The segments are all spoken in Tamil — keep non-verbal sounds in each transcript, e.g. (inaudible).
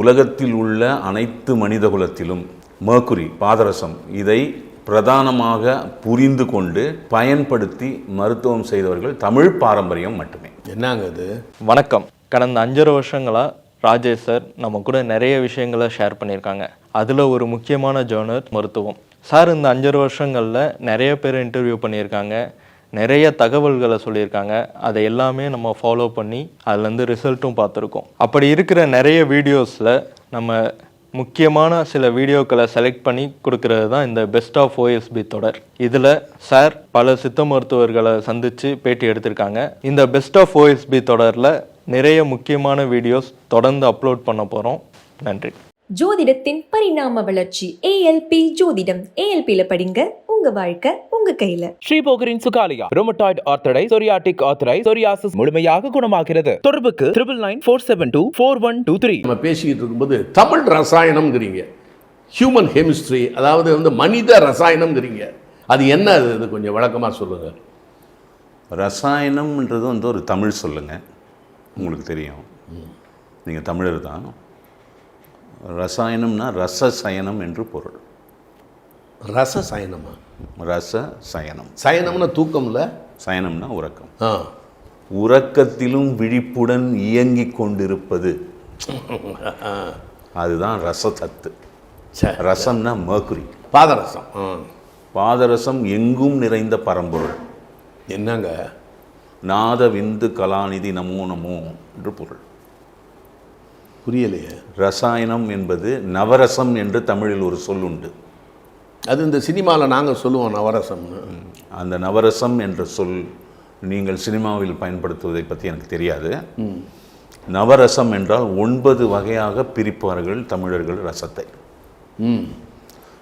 உலகத்தில் உள்ள அனைத்து மனிதகுலத்திலும் மேர்க்குரி பாதரசம் இதை பிரதானமாக புரிந்து கொண்டு பயன்படுத்தி மருத்துவம் செய்தவர்கள் தமிழ் பாரம்பரியம் மட்டுமே. என்னங்க அது வணக்கம். கடந்த அஞ்சரை வருஷங்களா ராஜேஷ் சார் நம்ம கூட நிறைய விஷயங்களை ஷேர் பண்ணியிருக்காங்க. அதில் ஒரு முக்கியமான ஜேர்னர் மருத்துவம். சார் இந்த அஞ்சரை வருஷங்களில் நிறைய பேர் இன்டர்வியூ பண்ணியிருக்காங்க. நிறைய தகவல்களை சொல்லியிருக்காங்க. அதை எல்லாமே நம்ம ஃபாலோ பண்ணி அதுலேருந்து ரிசல்ட்டும் பார்த்துருக்கோம். அப்படி இருக்கிற நிறைய வீடியோஸில் நம்ம முக்கியமான சில வீடியோக்களை செலக்ட் பண்ணி கொடுக்கறது தான் இந்த பெஸ்ட் ஆஃப் ஓஎஸ்பி தொடர். இதில் சார் பல சித்த மருத்துவர்களை சந்தித்து பேட்டி எடுத்திருக்காங்க. இந்த பெஸ்ட் ஆஃப் ஓஎஸ்பி தொடரில் நிறைய முக்கியமான வீடியோஸ் தொடர்ந்து அப்லோட் பண்ண போகிறோம் நன்றி. ஜோதிடத்தின் பரிணாம வளர்ச்சி ஏஎல்பி ஜோதிடம். ஏஎல்பியில் படிங்க. உங்க வாழ்க்கை உங்க கையில. ஸ்ரீபோகரின் சுகாலியா ரோமட்டாய்டு ஆர்த்தடை சொரியாட்டிக் ஆர்த்தடை சொரியாசிஸ் முழுமையாக குணமாகிறது. தொடர்புக்கு triple nine four seven two four one two three நம்ம பேசிக்கிட்டு இருக்கும்போது தமிழ் ரசாயனம்ங்கிறீங்க. ஹியூமன் கெமிஸ்ட்ரி அதாவது வந்து மனித ரசாயனம்ங்கிறீங்க. அது என்ன அது? இது கொஞ்சம் விளக்கமாக சொல்லுங்க. ரசாயனம்ன்றது வந்து ஒரு தமிழ் சொல்லுங்க. உங்களுக்கு தெரியும். நீங்கள் தமிழர் தான். ரசாயனம்னா ரசசயனம் என்று பொருள். ரச சயனமா? ரச சயனம். சயனம்னா தூக்கம்ல? சயனம்னா உறக்கம். உறக்கத்திலும் விழிப்புடன் இயங்கிக் கொண்டிருப்பது. அதுதான் ரசத்தத்து சரி ரசம்னா மேர்க்குரி பாதரசம். பாதரசம் எங்கும் நிறைந்த பரம்பொருள். என்னங்க? நாத விந்து கலாநிதி நமோ நமோ என்று பொருள். புரியலையே. ரசாயனம் என்பது நவரசம் என்று தமிழில் ஒரு சொல் உண்டு அது இந்த சினிமாவில் நாங்கள் சொல்லுவோம் நவரசம்னு. அந்த நவரசம் என்ற சொல் நீங்கள் சினிமாவில் பயன்படுத்துவதை பற்றி எனக்கு தெரியாது. நவரசம் என்றால் ஒன்பது வகையாக பிரிப்பார்கள் தமிழர்கள் ரசத்தை.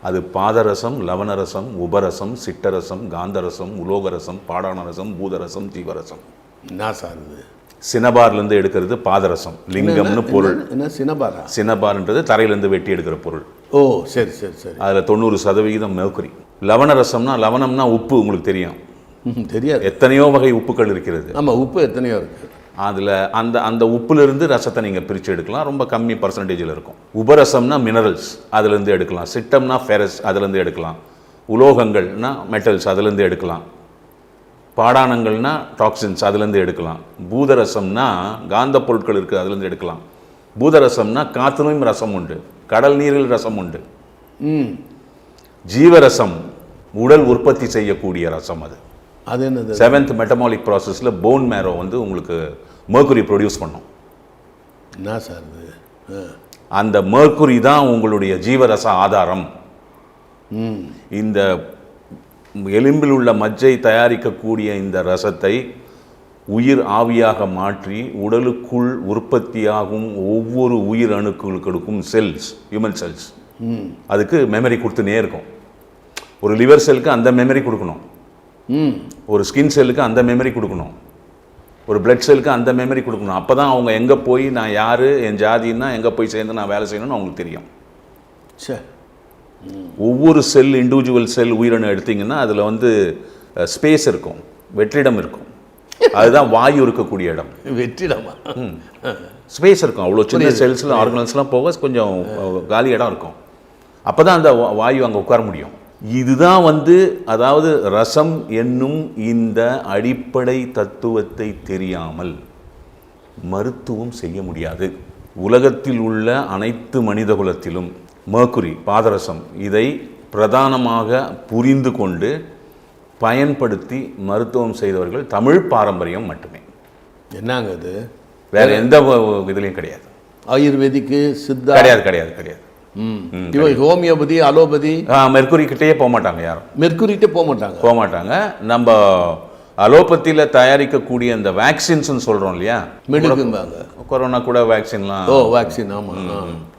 அது பாதரசம் லவணரசம் உபரசம் சிட்டரசம் காந்தரசம் உலோகரசம் பாடானரசம் பூதரசம் ஜீவரசம். என்ன சார் இது? சினபார்லேருந்து எடுக்கிறது பாதரசம் லிங்கம்னு பொருள் என்ன- என்ன சினபாரா? சினபார்ன்றது தரையிலேருந்து வெட்டி எடுக்கிற பொருள். ஓ சரி சரி சரி. அதில் தொண்ணூறு சதவிகிதம் மேற்குறி லவணரசம்னா லவணம்னா உப்பு உங்களுக்கு தெரியும். தெரியாது. எத்தனையோ வகை உப்புக்கள் இருக்கிறது. ஆமாம் உப்பு எத்தனையோ இருக்கு. அதில் அந்த அந்த உப்புலேருந்து ரசத்தை நீங்கள் பிரித்து எடுக்கலாம். ரொம்ப கம்மி பர்சன்டேஜில் இருக்கும். உபரசம்னா மினரல்ஸ் அதுலேருந்து எடுக்கலாம். சிட்டம்னா ஃபெரஸ் அதுலேருந்து எடுக்கலாம். உலோகங்கள்னா மெட்டல்ஸ் அதுலேருந்து எடுக்கலாம். பாடானங்கள்னா டாக்ஸின்ஸ் அதுலேருந்து எடுக்கலாம். பூதரசம்னா காந்த பொருட்கள் இருக்குது அதுலேருந்து எடுக்கலாம். பூதரசம்னா காற்றுலையும் ரசம் உண்டு. கடல் நீரில் ரசம் உண்டு. ம். ஜீவரசம் உடல் உற்பத்தி செய்யக்கூடிய ரசம் அது. அது என்னது? செவன்த் மெட்டமாலிக் ப்ராசஸில் போன் மேரோ வந்து உங்களுக்கு mercury ப்ரொடியூஸ் பண்ணும். என்ன சார். அந்த mercury தான் உங்களுடைய ஜீவரச ஆதாரம். ம். இந்த எலும்பில் உள்ள மஜ்ஜை தயாரிக்கக்கூடிய இந்த ரசத்தை உயிர் ஆவியாக மாற்றி உடலுக்குள் உற்பத்தியாகும் ஒவ்வொரு உயிர் அணுக்களுக்கும் செல்ஸ் ஹியூமன் செல்ஸ் அதுக்கு மெமரி கொடுத்துனே இருக்கும். ஒரு லிவர் செல்லுக்கு அந்த மெமரி கொடுக்கணும். ம். ஒரு ஸ்கின் செல்லுக்கு அந்த மெமரி கொடுக்கணும். ஒரு பிளட் செல்லுக்கு அந்த மெமரி கொடுக்கணும். அப்போ தான் அவங்க எங்கே போய் நான் யார் என் ஜாதின்னா எங்கே போய் சேர்ந்து நான் வேலை செய்யணும்னு அவங்களுக்கு தெரியும். சே. ஒவ்வொரு செல் இண்டிவிஜுவல் செல் உயிரணு எடுத்தீங்கன்னா அதில் வந்து ஸ்பேஸ் இருக்கும் வெற்றிடம் இருக்கும். அதுதான் வாயு இருக்கக்கூடிய இடம். வெற்றிடமா? ஸ்பேஸ் இருக்கும். அவ்வளோ சின்ன செல்ஸில் ஆர்கனல்ஸ்லாம் போக கொஞ்சம் காலி இடம் இருக்கும். அப்போ தான் அந்த வாயு அங்கே உட்கார முடியும். இதுதான் வந்து அதாவது ரசம் என்னும் இந்த அடிப்படை தத்துவத்தை தெரியாமல் மருத்துவம் செய்ய முடியாது. உலகத்தில் உள்ள அனைத்து மனிதகுலத்திலும் மேர்க்குரி பாதரசம் இதை பிரதானமாக புரிந்து கொண்டு பயன்படுத்தி மருத்துவம் செய்தவர்கள் தமிழ் பாரம்பரியம் மட்டுமே. என்னங்க இது? வேற எந்த இதுலயும் கிடையாது. ஆயுர்வேதிக்கு சித்தா கிடையாது கிடையாது கிடையாது. ம். இவன் ஹோமியோபதி அலோபதி? ஆ, மெர்க்குரி கிட்டேயே போக மாட்டாங்க யாரும். மெர்க்குரிட்டே போக மாட்டாங்க? போக மாட்டாங்க. நம்ம அலோபதியில் தயாரிக்கக்கூடிய இந்த வேக்சின்ஸ்னு சொல்கிறோம் இல்லையா? மெடுக்கும்பாங்க கொரோனா கூட வேக்சின்லாம். ஓ வேக்சின் ஆமாம்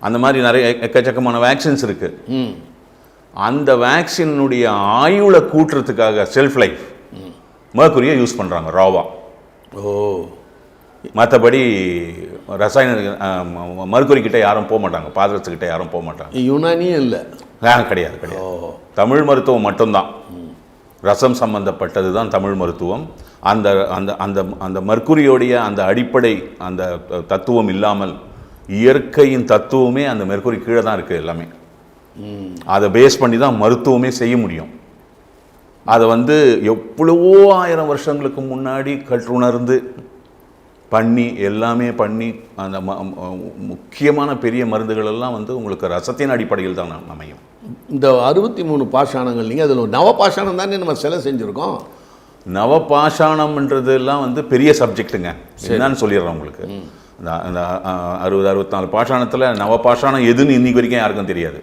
அந்த மாதிரி நிறைய எக்க- எக்கச்சக்கமான வேக்சின்ஸ் இருக்கு. ம். அந்த வேக்சினுடைய ஆயுளை கூட்டுறதுக்காக செல்ஃப் லைஃப் மேர்க்குரியை யூஸ் பண்ணுறாங்க ராவா ஓ. மற்றபடி ரசாயன மருத்துவரி கிட்ட யாரும் போக மாட்டாங்க பாதரத்துக்கிட்ட யாரும் போக மாட்டாங்க. யுனானியும் இல்லை. கிடையாது கிடையாது. தமிழ் மருத்துவம் மட்டும்தான். ரசம் சம்பந்தப்பட்டது தான் தமிழ் மருத்துவம். அந்த அந்த அந்த அந்த மர்க்குரியோடைய அந்த அடிப்படை அந்த தத்துவம் இல்லாமல் இயற்கையின் தத்துவமே அந்த மெர்க்குரி கீழே தான் இருக்குது எல்லாமே. அதை பேஸ் பண்ணி தான் மருத்துவமே செய்ய முடியும். அதை வந்து எவ்வளவோ ஆயிரம் வருஷங்களுக்கு முன்னாடி கற்றுணர்ந்து பண்ணி எல்லாமே பண்ணி அந்த முக்கியமான பெரிய மருந்துகள் எல்லாம் வந்து உங்களுக்கு ரசத்தின் அடிப்படையில் தான் அமையும். இந்த அறுபத்தி மூணு பாஷாணங்கள் நீங்கள் அதில் நவ பாஷாணம் தானே நம்ம சிலை செஞ்சுருக்கோம். நவபாஷாணம்ன்றதெல்லாம் வந்து பெரிய சப்ஜெக்ட்டுங்க. என்னன்னு சொல்லிடுறேன் உங்களுக்கு. இந்த அந்த அறுபது அறுபத்தி நாலு பாஷாணத்தில் நவபாஷாணம் எதுன்னு இன்னைக்கு வரைக்கும் யாருக்கும் தெரியாது.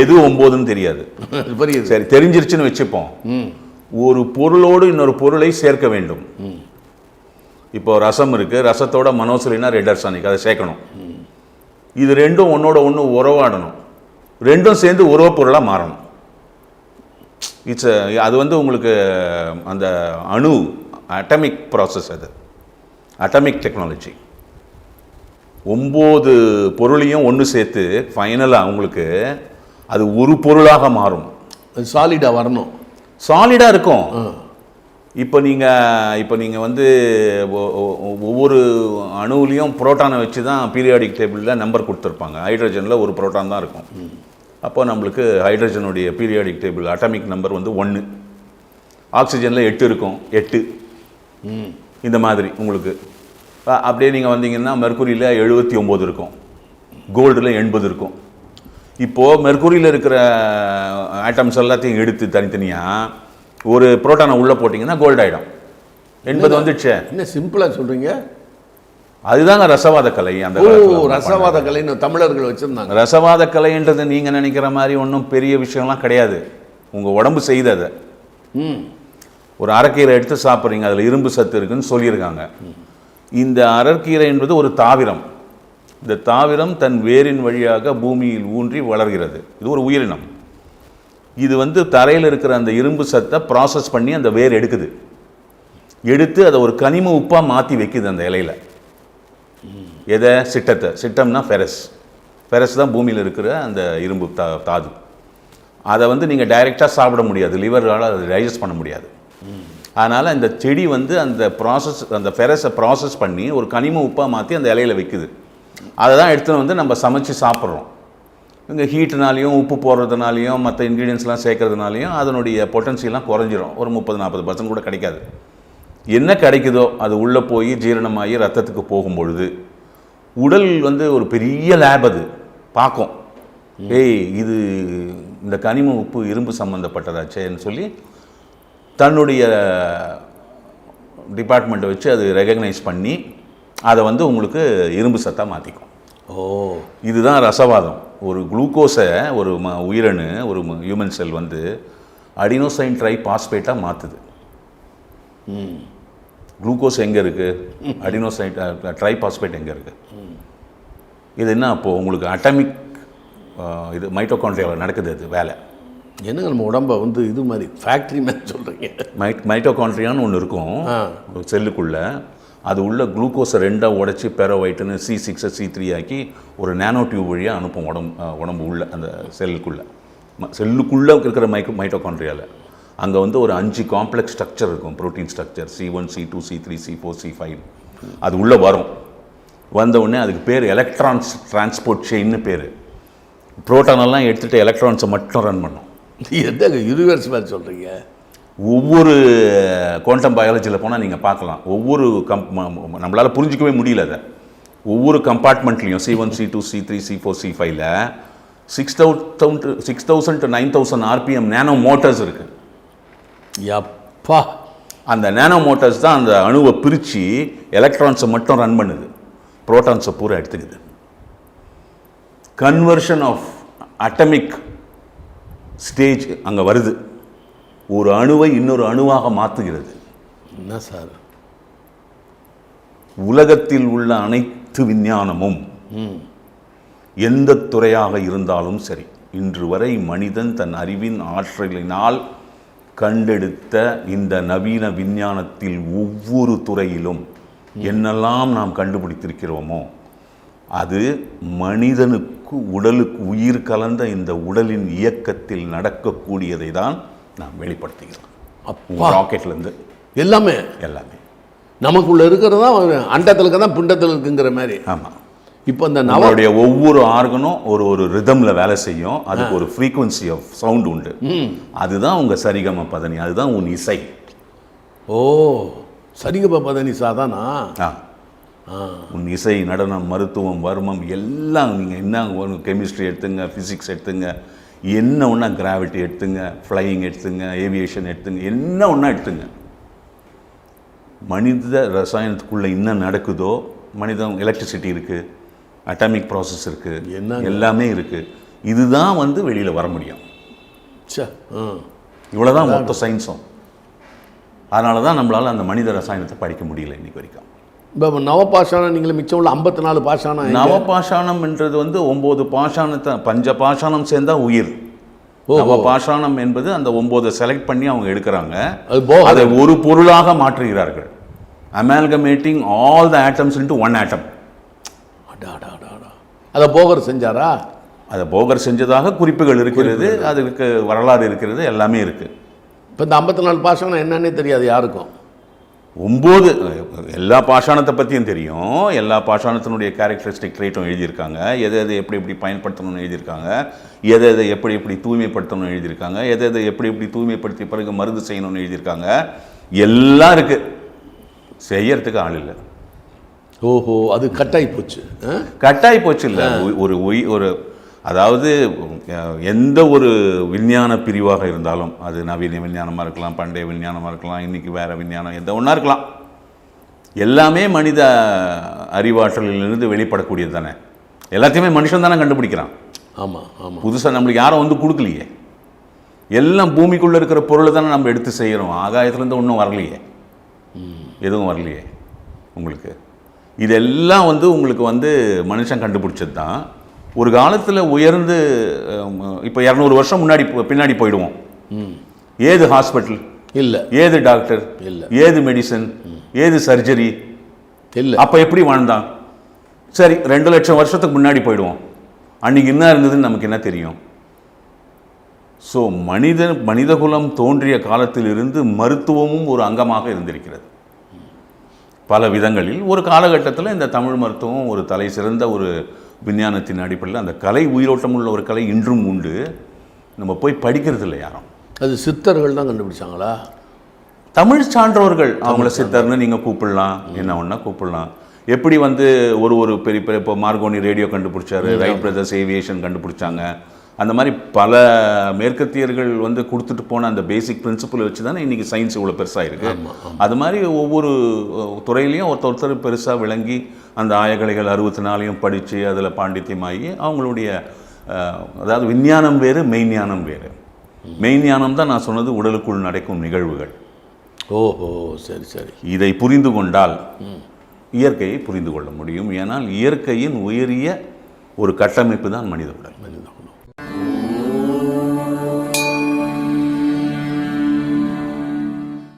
எது ஒம்போதுன்னு தெரியாது. (laughs) சரி தெரிஞ்சிருச்சுன்னு வச்சுப்போம். ஒரு பொருளோடு இன்னொரு பொருளை சேர்க்க வேண்டும். இப்போ ரசம் இருக்கு ரசத்தோட மனோசலினா ரெட் அர்சானிக் அதை சேர்க்கணும். இது ரெண்டும் ஒன்னோட ஒன்று உறவாடணும். ரெண்டும் சேர்ந்து உறவு பொருளாக மாறணும். இட்ஸ் அது வந்து உங்களுக்கு அந்த அணு அட்டமிக் ப்ராசஸ் அது. அட்டமிக் டெக்னாலஜி ஒம்பது பொருளையும் ஒன்று சேர்த்து ஃபைனலாக உங்களுக்கு அது ஒரு பொருளாக மாறும். அது சாலிடாக வரணும். சாலிடாக இருக்கும். இப்போ நீங்கள் இப்போ நீங்கள் வந்து ஒவ்வொரு அணுவுலையும் புரோட்டானை வச்சு தான் பீரியாடிக் டேபிளில் நம்பர் கொடுத்துருப்பாங்க. ஹைட்ரஜனில் ஒரு புரோட்டான் தான் இருக்கும். அப்போ நம்மளுக்கு ஹைட்ரஜனுடைய பீரியாடிக் டேபிள் அட்டாமிக் நம்பர் வந்து ஒன்று ஆக்சிஜனில் எட்டு இருக்கும். எட்டு. இந்த மாதிரி உங்களுக்கு. அப்படியே நீங்கள் வந்தீங்கன்னா மெர்க்குரியில் எழுபத்தி ஒம்பது இருக்கும். கோல்டில் எண்பது இருக்கும். இப்போது மெர்க்குரியில் இருக்கிற ஆட்டம்ஸ் எல்லாத்தையும் எடுத்து தனித்தனியாக ஒரு புரோட்டானை உள்ளே போட்டிங்கன்னா கோல்டு ஆகிடும் எண்பது வந்துடுச்சே. என்ன சிம்பிளாக சொல்கிறீங்க அதுதாங்க ரசவாத கலை அந்த ரசவாத கலைன்னு தமிழர்கள் வச்சுருந்தாங்க. ரசவாத கலைன்றது நீங்கள் நினைக்கிற மாதிரி ஒன்றும் பெரிய விஷயம்லாம் கிடையாது. உங்கள் உடம்பு செய்து அதை. ம். ஒரு அரைக்கீரை எடுத்து சாப்பிட்றீங்க அதில் இரும்பு சத்து இருக்குன்னு சொல்லியிருக்காங்க. இந்த அரைக்கீரை என்பது ஒரு தாவிரம். இந்த தாவிரம் தன் வேரின் வழியாக பூமியில் ஊன்றி வளர்கிறது. இது ஒரு உயிரினம். இது வந்து தரையில் இருக்கிற அந்த இரும்பு சத்தை ப்ராசஸ் பண்ணி அந்த வேர் எடுக்குது. எடுத்து அதை ஒரு கனிம உப்பாக மாற்றி வைக்குது அந்த இலையில. எதை? சிட்டத்தை. சிட்டம்னா ஃபெரஸ் ஃபெரஸ் தான் பூமியில் இருக்கிற அந்த இரும்பு தா தாது. அதை வந்து நீங்கள் டைரெக்டாக சாப்பிட முடியாது. லிவரால் அதை டைஜஸ்ட் பண்ண முடியாது. அதனால் இந்த செடி வந்து அந்த ப்ராசஸ் அந்த ஃபெரஸை ப்ராசஸ் பண்ணி ஒரு கனிம உப்பாக மாற்றி அந்த இலையில் வைக்குது. அதை தான் எடுத்துன்னு வந்து நம்ம சமைச்சு சாப்பிட்றோம். இங்கே ஹீட்டுனாலையும் உப்பு போடுறதுனாலையும் மற்ற இன்க்ரீடியன்ஸ்லாம் சேர்க்கறதுனாலையும் அதனுடைய பொட்டன்சியெல்லாம் குறைஞ்சிரும். ஒரு முப்பது நாற்பது பர்சன்ட் கூட கிடைக்காது. என்ன கிடைக்குதோ அது உள்ளே போய் ஜீரணமாகி ரத்தத்துக்கு போகும் பொழுது உடல் வந்து ஒரு பெரிய லேப் அது. பார்க்கும். ஏய் இது இந்த கனிம உப்பு இரும்பு சம்மந்தப்பட்டதாச்சேன்னு சொல்லி தன்னுடைய டிபார்ட்மெண்ட்டை வச்சு அது ரெகக்னைஸ் பண்ணி அதை வந்து உங்களுக்கு இரும்பு சத்தாக மாற்றிக்கும் ஓ. இதுதான் ரசவாதம். ஒரு குளுக்கோஸை ஒரு ம உயிரணு ஒரு ஹியூமன் செல் வந்து அடினோசைன் ட்ரை பாஸ்பேட்டாக மாற்றுது குளுக்கோஸ் எங்கே இருக்குது அடினோசைன் ட்ரை பாஸ்பேட் எங்கே இருக்குது இது என்ன அப்போது உங்களுக்கு அட்டமிக் இது மைட்டோகாண்ட்ரியாவில் நடக்குது அது வேலை. என்னங்க நம்ம உடம்ப வந்து இது மாதிரி ஃபேக்ட்ரி மாதிரி சொல்கிறீங்க மைட் மைட்டோகாண்ட்ரியான்னு ஒன்று இருக்கும். செல்லுக்குள்ளே அது உள்ள குளுக்கோஸை ரெண்டாக உடச்சி பெரோவைட்டுன்னு சி சிக்ஸை சி த்ரீ ஆக்கி ஒரு நேனோ டியூப் வழியாக அனுப்பும் உடம்பு உடம்பு உள்ள அந்த செல்லுக்குள்ளே. செல்லுக்குள்ளே இருக்கிற மைக்கோ மைட்டோகான்ட்ரியாவில் அங்கே வந்து ஒரு அஞ்சு காம்ப்ளெக்ஸ் ஸ்ட்ரக்சர் இருக்கும். Protein structure C one C two C three C four C five அது உள்ளே வரும். வந்த உடனே அதுக்கு பேர் எலக்ட்ரான்ஸ் டிரான்ஸ்போர்ட் செயின்னு பேர். ப்ரோட்டானெல்லாம் எடுத்துகிட்டு எலக்ட்ரான்ஸை மட்டும் ரன் பண்ணும். (laughs) எந்த யூனிவர்ஸ் மாதிரி சொல்கிறீங்க ஒவ்வொரு குவாண்டம் பயாலஜியில் போனால் நீங்கள் பார்க்கலாம். ஒவ்வொரு கம் நம்மளால் புரிஞ்சிக்கவே முடியல அதை. ஒவ்வொரு கம்பார்ட்மெண்ட்லேயும் C one C two C three C four C ஃபைவ்ல six thousand six thousand to nine thousand RPM nano motors இருக்குது எப்பா அந்த நேனோ மோட்டார்ஸ் தான் அந்த அணுவை பிரித்து எலக்ட்ரான்ஸை மட்டும் ரன் பண்ணுது. புரோட்டான்ஸை பூரா எடுத்துக்குது. கன்வர்ஷன் ஆஃப் அட்டமிக் ஸ்டேஜ் அங்கே வருது. ஒரு அணுவை இன்னொரு அணுவாக மாற்றுகிறது. என்ன சார்? உலகத்தில் உள்ள அனைத்து விஞ்ஞானமும் எந்த துறையாக இருந்தாலும் சரி இன்று வரை மனிதன் தன் அறிவின் ஆற்றலினால் கண்டெடுத்த இந்த நவீன விஞ்ஞானத்தில் ஒவ்வொரு துறையிலும் என்னெல்லாம் நாம் கண்டுபிடித்திருக்கிறோமோ அது மனிதனுக்கு உடலுக்கு உயிர் கலந்த இந்த உடலின் இயக்கத்தில் நடக்கக்கூடியதை தான் நாம் வெளிப்படுத்துகிறோம் அப்பா. ராக்கெட்லேருந்து எல்லாமே. எல்லாமே. நமக்குள்ள இருக்கிறதா அண்டத்தில் தான் பிண்டத்தில் இருக்குங்கிற மாதிரி. ஆமாம் இப்போ இந்த நவ நம்மளுடைய ஒவ்வொரு ஆர்கனும் ஒரு ஒரு ரிதம்ல வேலை செய்யும். அதுக்கு ஒரு ஃப்ரீக்குவன்சி ஆஃப் சவுண்ட் உண்டு. அதுதான் உங்க சரிகம பதனி அதுதான் உன் இசை. ஓ சரிங்க பதனி சாதானா? ஆ. உன் இசை நடனம் மருத்துவம் வர்மம் எல்லாம் நீங்கள் என்ன கெமிஸ்ட்ரி எடுத்துங்க ஃபிசிக்ஸ் எடுத்துங்க என்ன ஒன்றா கிராவிட்டி எடுத்துங்க ஃப்ளையிங் எடுத்துங்க ஏவியேஷன் எடுத்துங்க என்ன ஒன்றா எடுத்துங்க. மனித ரசாயனத்துக்குள்ளே என்ன நடக்குதோ மனிதன் எலக்ட்ரிசிட்டி இருக்குது அட்டாமிக் ப்ராசஸ் இருக்குது என்னங்க? எல்லாமே இருக்குது இதுதான் வந்து வெளியில் வர முடியும். இவ்வளோதான் மொத்த சயின்ஸும் அதனால தான் நம்மளால் அந்த மனித ரசாயனத்தை படிக்க முடியல இன்னைக்கு வரைக்கும். இப்போ நவபாஷானம் நீங்களே மிச்சம் உள்ள ஐம்பத்தி நாலு பாஷானம் எங்க? நவபாஷாணம் என்றது வந்து ஒன்பது பாஷாணத்தை பஞ்ச பாஷாணம் சேர்ந்தா உயிர். ஓஹோ. நவபாஷாணம் என்பது அந்த ஒன்பதை செலக்ட் பண்ணி அவங்க எடுக்கிறாங்க. அது ஒரு பொருளாக மாற்றுகிறார்கள். Amalgamating all the atoms into one atom. அதை போகர் செஞ்சாரா? அதை போகர் செஞ்சதாக குறிப்புகள் இருக்கிறது அதுக்கு வரலாறு இருக்கிறது எல்லாமே இருக்கு. இப்போ இந்த ஐம்பத்தி நாலு பாஷானம் என்னன்னே தெரியாது யாருக்கும். ஒம்பது எல்லா பாஷாணத்தை பற்றியும் தெரியும். எல்லா பாஷாணத்தினுடைய கேரக்டரிஸ்டிக் ட்ரேட்டும் எழுதியிருக்காங்க. எதை எதை எப்படி எப்படி பயன்படுத்தணும்னு எழுதியிருக்காங்க. எதை எதை எப்படி எப்படி தூய்மைப்படுத்தணும்னு எழுதியிருக்காங்க. எதை எதை எப்படி எப்படி தூய்மைப்படுத்தி பிறகு மருந்து செய்யணும்னு எழுதியிருக்காங்க. எல்லாம் இருக்கு. செய்யறதுக்கு ஆள் இல்லை. ஓஹோ அது கட்டாயி போச்சு? கட்டாய் போச்சு இல்லை. ஒரு ஒய் ஒரு அதாவது எந்த ஒரு விஞ்ஞான பிரிவாக இருந்தாலும் அது நவீன விஞ்ஞானமாக இருக்கலாம் பண்டைய விஞ்ஞானமாக இருக்கலாம் இன்னைக்கு வேற விஞ்ஞானம் எந்த ஒன்றா இருக்கலாம். எல்லாமே மனித அறிவாற்றலிலிருந்து வெளிப்படக்கூடியது தானே. எல்லாத்தையுமே மனுஷன் தானே கண்டுபிடிக்கிறான். ஆமாம் ஆமாம் புதுசாக நம்மளுக்கு யாரும் வந்து கொடுக்கலையே. எல்லாம் பூமிக்குள்ளே இருக்கிற பொருளை தானே நம்ம எடுத்து செய்கிறோம் ஆகாயத்துலேருந்து ஒன்றும் வரலையே. எதுவும் வரலையே உங்களுக்கு. இதெல்லாம் வந்து உங்களுக்கு வந்து மனுஷன் கண்டுபிடிச்சது தான் ஒரு காலத்தில் உயர்ந்து இப்போ இரநூறு வருஷம் முன்னாடி பின்னாடி போயிடுவோம். ஏது ஹாஸ்பிட்டல்? இல்லை. ஏது டாக்டர்? இல்ல. ஏது மெடிசன்? ஏது சர்ஜரி? இல்லை. அப்போ எப்படி வாழ்ந்தான்? சரி ரெண்டு லட்சம் வருஷத்துக்கு முன்னாடி போயிடுவோம். அன்னைக்கு என்ன இருந்ததுன்னு நமக்கு என்ன தெரியும்? ஸோ மனித மனிதகுலம் தோன்றிய காலத்திலிருந்து மருத்துவமும் ஒரு அங்கமாக இருந்திருக்கிறது. பல விதங்களில். ஒரு காலகட்டத்தில் இந்த தமிழ் மருத்துவம் ஒரு தலை சிறந்த ஒரு விஞ்ஞானத்தின் அடிப்படையில் அந்த கலை உயிரோட்டம் உள்ள ஒரு கலை இன்றும் உண்டு. நம்ம போய் படிக்கிறது இல்லை யாரும். அது சித்தர்கள் தான் கண்டுபிடிச்சாங்களா? தமிழ் சான்றோர்கள். அவங்கள சித்தர்னு நீங்கள் கூப்பிடலாம். என்ன ஒன்றா கூப்பிடலாம். எப்படி வந்து ஒரு ஒரு பெரிய பெரிய இப்போ மார்கோனி ரேடியோ கண்டுபிடிச்சாரு ரைட் பிரதர்ஸ் ஏவியேஷன் கண்டுபிடிச்சாங்க. அந்த மாதிரி பல மேற்கத்தியர்கள் வந்து கொடுத்துட்டு போன அந்த பேசிக் பிரின்சிபல் வச்சு தானே இன்றைக்கி சயின்ஸ் இவ்வளோ பெருசாக இருக்கு அது மாதிரி ஒவ்வொரு துறையிலையும் ஒருத்தர் ஒருத்தர் பெருசாக விளங்கி அந்த ஆயகலைகள் அறுபத்தி நாலையும் படித்து அதில் பாண்டித்யமாகி அவங்களுடைய அதாவது விஞ்ஞானம் வேறு மெய்ஞானம் வேறு. மெய்ஞானம் தான் நான் சொன்னது உடலுக்குள் நடக்கும் நிகழ்வுகள். ஓஹோ சரி சரி. இதை புரிந்து கொண்டால் இயற்கையை புரிந்து கொள்ள முடியும். ஏனால் இயற்கையின் உயரிய ஒரு கட்டமைப்பு தான் மனித உடல் மனித குலம்